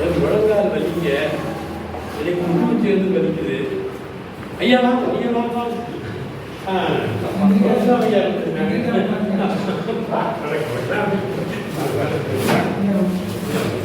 என் முழங்கால் வலிக்க எனக்கு முழு சேர்ந்து வலிக்குது. ஐயா வா ஐயா வா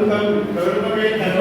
கருணை தர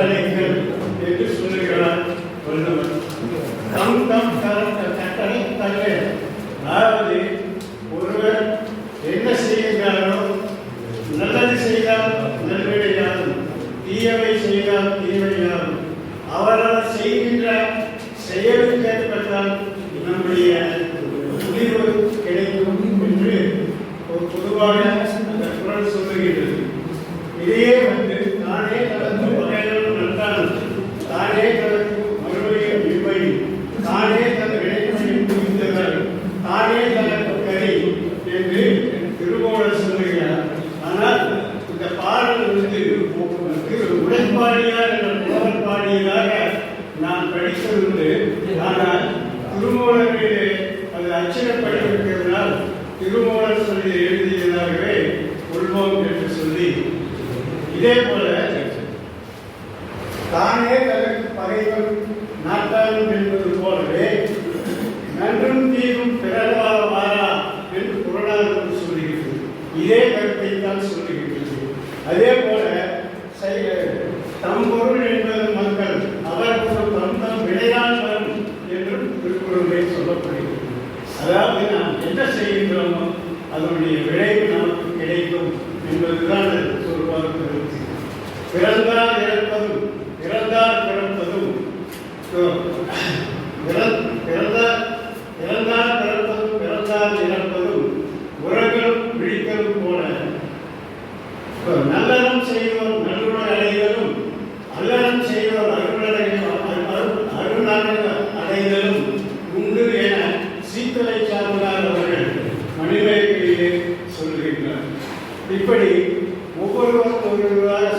நல்லறம் செய்வோம் நல்லுடன் அடைதலும் அல்லறம் செய்வோம் அருணாடல் அடைதலும் உண்டு என சீத்தலை சார்ந்தார் அவர்கள் மனிதர்களிலே சொல்கின்றார். இப்படி ஒவ்வொருவரும் ஒவ்வொருவராக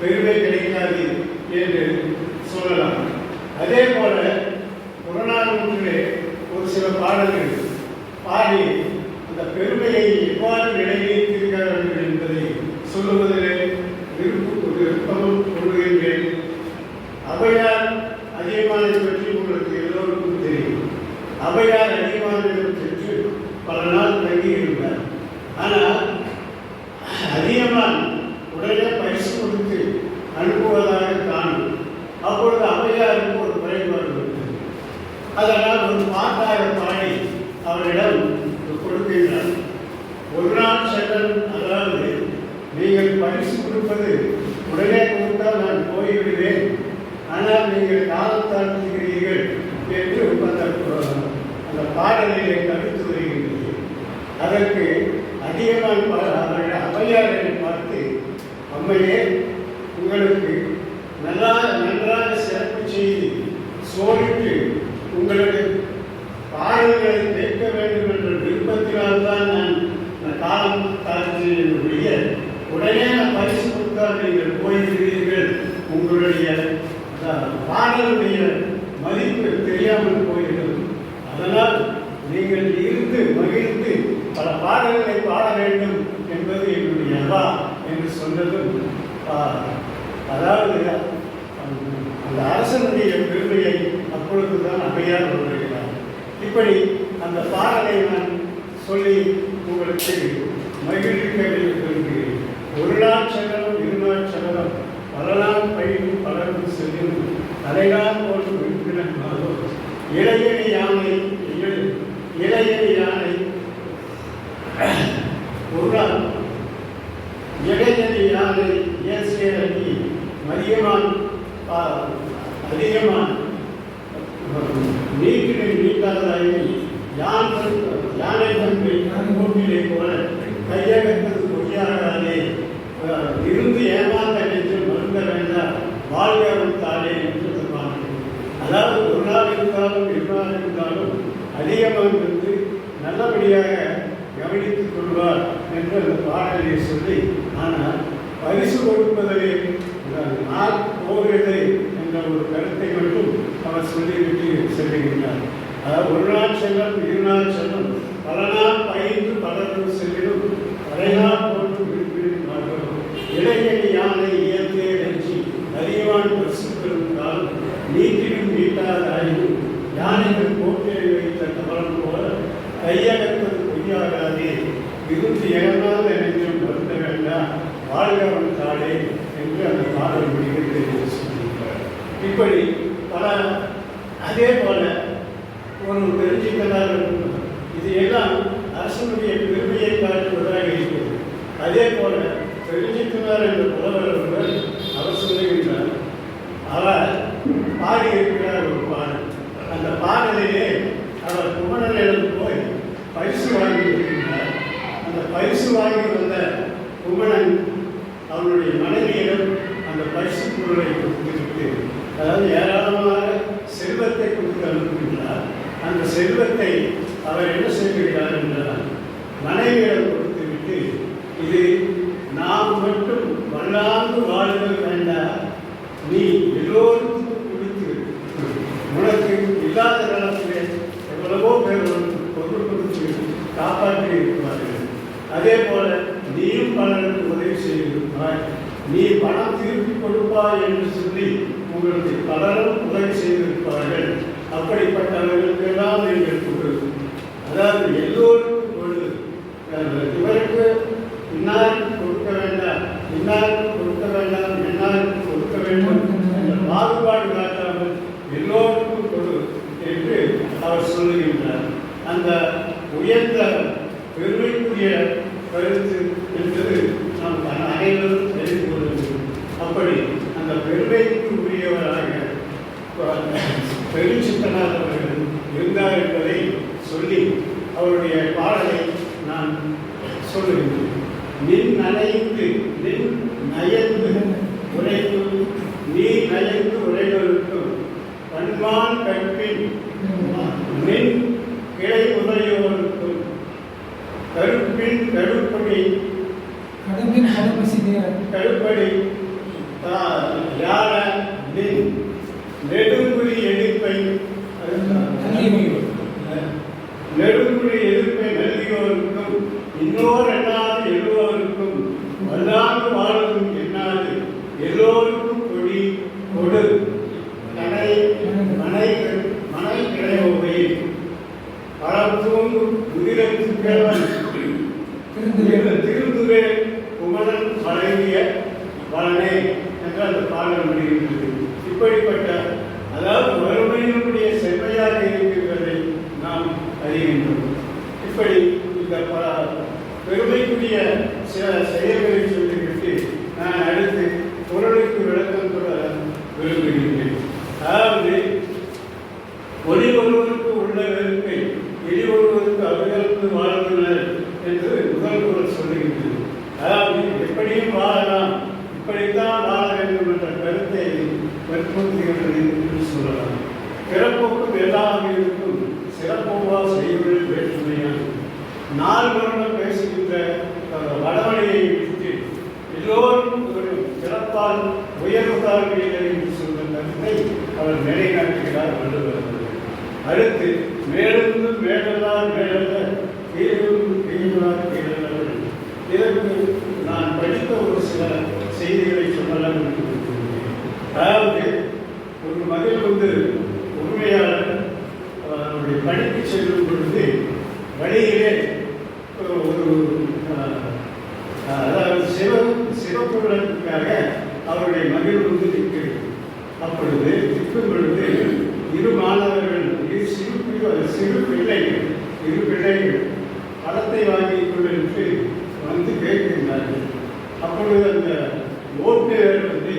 பெருமை கிடைக்காது என்று சொல்லலாம். அதே போல புறநானூற்றிலே ஒரு சில பாடல்கள் பாடி அந்த பெருமையை எவ்வாறு நிலைநிறுத்திருக்கிறார்கள் என்பதை சொல்லுவதிலே விருப்பம் விருப்பமும் கொள்கின்றேன் அவையார் நீங்கள் பரிசு கொடுப்பது உடனே கொடுத்தால் நான் போய்விடுவேன். ஆனால் நீங்கள் காலம் தாழ்த்துகிறீர்கள் என்று அந்த அந்த பாடலிலே கருத்து வருகின்றது. அதற்கு அதிகமான அவர்கள் அவையாளரை பார்த்து அம்மையே உங்களுக்கு நல்லா நன்றாக சிறப்பு செய்து சோழிட்டு முடியாமல் போயிருக்கிறது. அதனால் நீங்கள் இருந்து மகிழ்ந்து பல பாடல்களை பாட வேண்டும் என்பது என்னுடைய அல்லா என்று சொன்னதும் அதாவது அந்த அரசனுடைய பெருமையை அப்பொழுதுதான் அவையார் வருகிறார் இப்படி அந்த பாடலை நான் சொல்லி உங்களுக்கு மகிழ்ச்சிகளை விரும்புகிறேன். ஒரு நாள் சகலம் இரு நாள் சகலம் பல நாள் பயிரும் பலரும் செல்லும் தலைநாள் போல் விரும்பினர் இளையணி யானை இள- இளையணி யானை. ஒரு நாள் யானை இயேசிய அணி மரியமான் அதிகமான். நீட்டினை நீட்டாதாயி யான் யானை தன்மை கூட்டிலை போல கையகத்தது பொய்யாகாதே. இருந்து ஏமாந்த நெஞ்சில் மருந்த வேண்டாம். வாழ்கிறவன் தானே. அதாவது ஒரு நாள் இருந்தாலும் எவ்வளவு இருந்தாலும் அதிகமாக இருந்து நல்லபடியாக கவனித்துக் கொள்வார் என்று அந்த பாடலை சொல்லி ஆனால் பரிசு கொடுப்பதிலே நாள் போகிறது என்ற ஒரு கருத்தை மட்டும் அவர் சொல்லிவிட்டு செல்லுகின்றார். அதாவது ஒரு நாள் செல்லும் இரு நாள் செல்லும் பல நாள் பயின்று பலரும் செல்லிடும் பழைய நாள் போன்று விரும்பினார்கள் இளைஞர் யானை இயற்கை நெஞ்சி அதிகமான பரிசு பெறும் காலம் நீட்டிலும் நீட்டாத அறிவு யானைகள் கோட்டையை வைத்த கவலம் போல கையகத்தது பொய்யாகாதே விருத்தி ஏறாத நெஞ்சம் வருத்த வேண்டாம். வாழ்கவன் தாளே என்று அந்த பாடல் முடிவில் சொல்லியிருக்கிறார். இப்படி பல அதே போல ஒரு தெரிஞ்சுக்கலாக இது எல்லாம் அரசனுடைய பெருமையை காட்டுவதாக இருக்கிறது அதே போல தெரிஞ்சுக்கிறார் என்ற புலவர் அரசு அவர் சொல்லுகின்றார் அவர் பாடியிருக்கிறார் ஒரு பாடல். அந்த பாடலிலே அவர் குமணனிடம் போய் பரிசு வாங்கி இருக்கின்றார் அந்த பரிசு வாங்கி வந்த குமணன் அவனுடைய மனைவியிடம் அந்த பரிசு பொருளை கொடுத்துவிட்டு அதாவது ஏராளமாக செல்வத்தை கொடுத்து அனுப்புகின்றார். அந்த செல்வத்தை அவர் என்ன செய்கிறார் என்றால் மனைவியிடம் கொடுத்துவிட்டு இது நாம் மட்டும் வல்லாந்து வாழ்தல் வேண்டாம் நீ எல்லோருக்கும் கொடுத்து உனக்கு இல்லாத காலத்தில் எவ்வளவோ பேர் உனக்கு பொருள் கொடுத்து காப்பாற்றி இருக்கிறார்கள் அதே போல நீயும் பலருக்கு உதவி செய்திருப்பாய். நீ பணம் திருப்பி கொடுப்பாய் என்று சொல்லி உங்களுக்கு பலரும் உதவி செய்திருப்பார்கள். அப்படிப்பட்டவர்களுக்கெல்லாம் நீங்கள் கொடுக்கும். அதாவது எல்லோருக்கும் கொடு இவருக்கு இன்னாருக்கு கொடுக்க வேண்டாம் இன்னாருக்கு கொடுக்க வேண்டாம் இன்னாருக்கு கொடுக்க வேண்டும் என்ற மாறுபாடு காட்டாமல் எல்லோருக்கும் கொடு என்று அவர் சொல்லுகின்றார். அந்த உயர்ந்த பெருமைக்குரிய கருத்து என்பது நாம் அனைவரும் தெரிந்து கொள்ள வேண்டும். அப்படி அந்த பெருமைக்கு உரியவராக பெருஞ்சித்தனார் அவர்கள் இருந்தார் என்பதை சொல்லி அவருடைய பாடலை நான் சொல்லுகின்றேன். நின் நனைந்து நின் நயந்து உரைக்கும் நீ நயந்து உரைகளுக்கும் பண்பான் கற்பின். தா- யார? நின் நெடுங்குறி எடுப்பை நெடுங்குறி எதிர்ப்பை நல்கியோருக்கும் இன்னோர் எண்ணாது எல்லோருக்கும் வல்லாது வாழ்வதும் எண்ணாது எல்லோருக்கும் கொடி கொடு. வாழ முடிகின்றது இப்படிப்பட்ட அதாவது எல்லோரும் ஒரு இடத்தால் உயர்ந்தார்கள் என்று சொல்லும் கருத்தை அவர் நிலைநாட்டுகிறார் வள்ளுவர் அடுத்து மேலிருந்தும் மேலெல்லாம் மேலல்ல கீழிருந்தும் கீழ்தான் கீழல்லவர்கள் இதற்கு நான் படித்த ஒரு சில செய்திகளை சொல்லலாம் என்று அதாவது ஒரு மகள் வந்து உண்மையாளர் அவருடைய படிப்பு செல்லும் பொழுது இருக்கும் பொழுது இரு மாணவர்கள் இரு சிறு சிறு பிள்ளை இரு பிள்ளைகள் பழத்தை வாங்கி கொண்டு வந்து கேட்கின்றார்கள். அப்பொழுது அந்த ஓட்டுநர் வந்து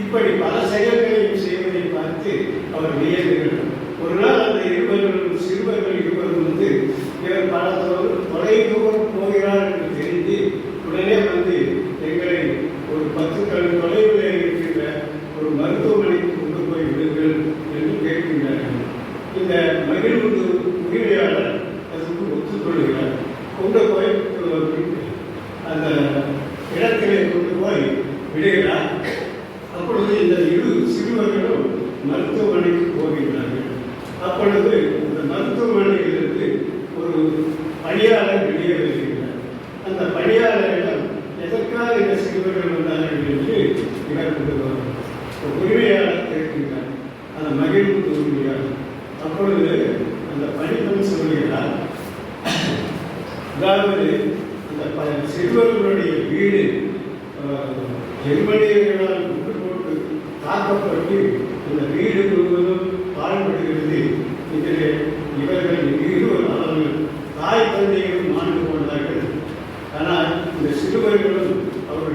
இப்படி பல செயல்களையும் செய்வதை பார்த்து அவர் வியர்கள் ஒரு நாள் அந்த இருவர்களும் சிறுவர்கள் இருவரும் வந்து இவர் பல தொலைதூரம் போகிறார்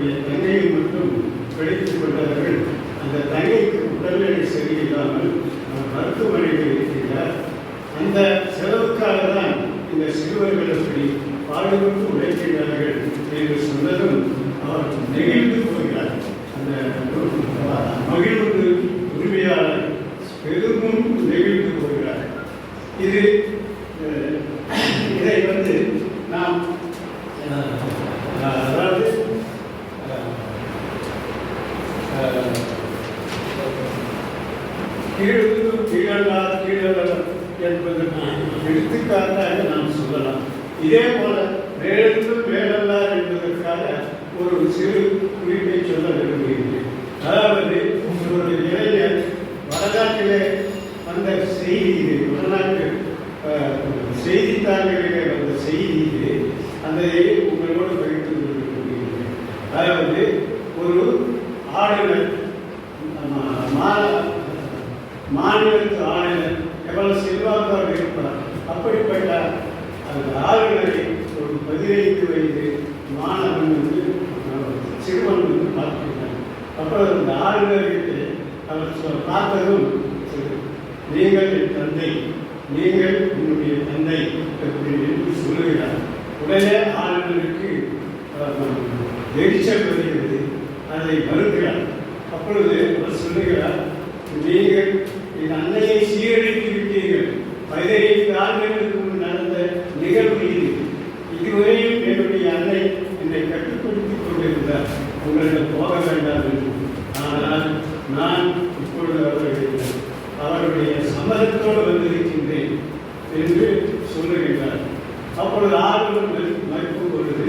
இருக்கக்கூடிய தங்கையை மட்டும் கிடைத்துக் கொண்டவர்கள் அந்த தங்கைக்கு உடல்நிலை சரியில்லாமல் மருத்துவமனையில் இருக்கின்றார் அந்த செலவுக்காக தான் இந்த சிறுவர்கள் அப்படி பாடுபட்டு உழைக்கிறார்கள் என்று சொன்னது குறிக்காக நாம் சொல்லலாம். இதே போல வேலும் வேலல்லார் என்பதற்காக ஒரு சிறு குறிப்பை சொல்ல விரும்புகிறேன். அதாவது ஒரு இளைஞர் வடநாட்டிலே வந்த செய்தி வடநாட்டு செய்தித்தாள்கள் மாணவன் வந்து சிறுவன் வந்து பார்த்துருக்காங்க அப்புறம் இந்த ஆறு பேருக்கு அவர் பார்த்ததும் நீங்கள் என் தந்தை நீங்கள் உன்னுடைய தந்தை அப்படின்னு சொல்லுகிறார் உடனே ஆளுநருக்கு எரிச்சல் வருகிறது அதை மறுக்கிறார் அப்பொழுது அவர் சொல்லுகிறார் நீங்கள் என் அன்னையை என்று சொல்லுகின்றார். அப்பொழுது ஆர்வம் மறுப்பு பொழுது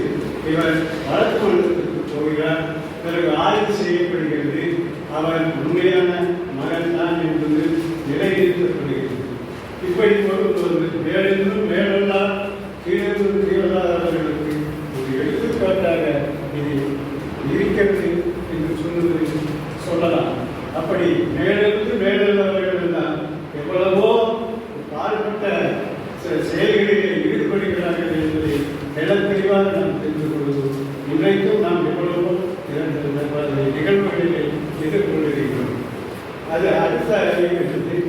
இவர் வழக்கு மன்றத்திற்கு போகிறார் பிறகு ஆய்வு செய்யப்படுகிறது. அவர் உண்மையான மகன்தான் என்பது நிலைநிறுத்தப்படுகிறது. இப்படி கொண்டு வந்து மேலும் வேறு Amen.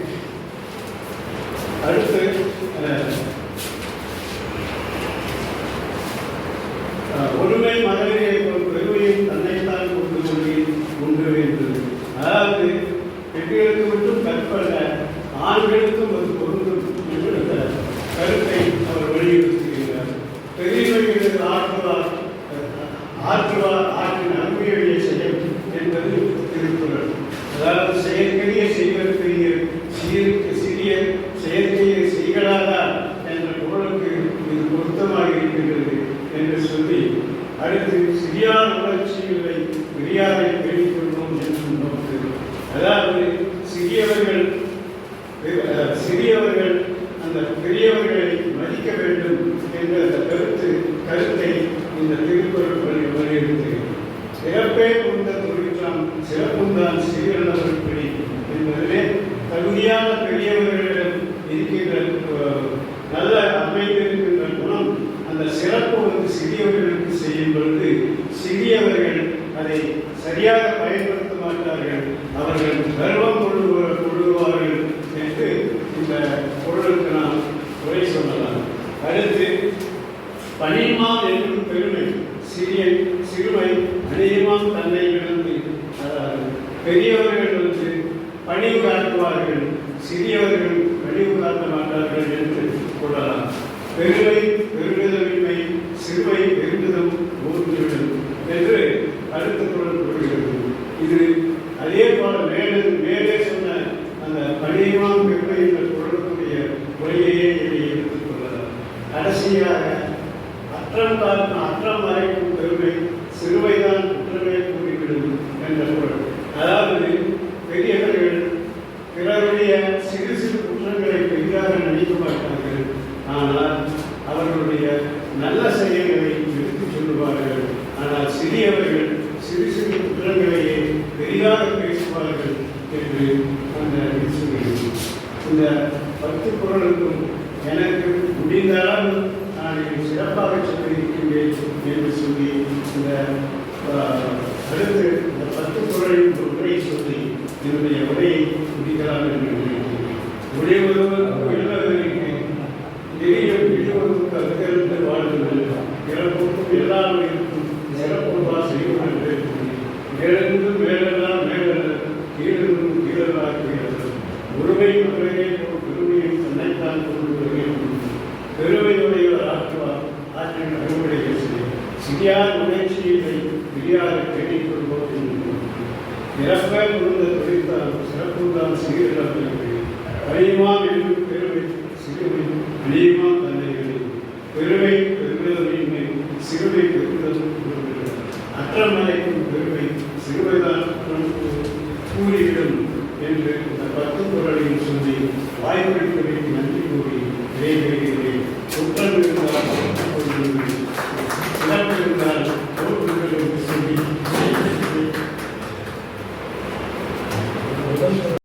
ഇതിൽ பத்து குரலுக்கும் எனக்கு முடிந்த அளவு நான் இதை சிறப்பாக சொல்லியிருக்கின்றேன் என்று சொல்லி இந்த அடுத்து இந்த பத்து குரலின் ஒரு உரையை சொல்லி என்னுடைய உரையை முடிக்கலாம் என்று நினைக்கிறேன். ஒரே ஒருவருக்கும் எழுதுகிறேன் நிறைய இழிவருக்கு அங்கிருந்து வாழ்ந்து இறப்புக்கும் சிறப்பு செய்வது என்று நிகழ்ச்சியை வெளியாக தேடிக் கொள்வோம் இறப்பாய் உணர்ந்த தொழிற்சாலும் சிறப்புதான் சீரிழந்தவர்கள் அறியுமா எழுந்து பெருமை சிறுமை அணியுமா தந்தைகளை பெருமை பெருமிதமையுமே சிறுமை பெருமிதம் அற்றமலைக்கும் பெருமை சிறுமைதான் அற்றம் என்று இந்த பத்து குரலையும் சொல்லி வாய்ப்பு நன்றி கூறி விரைவில்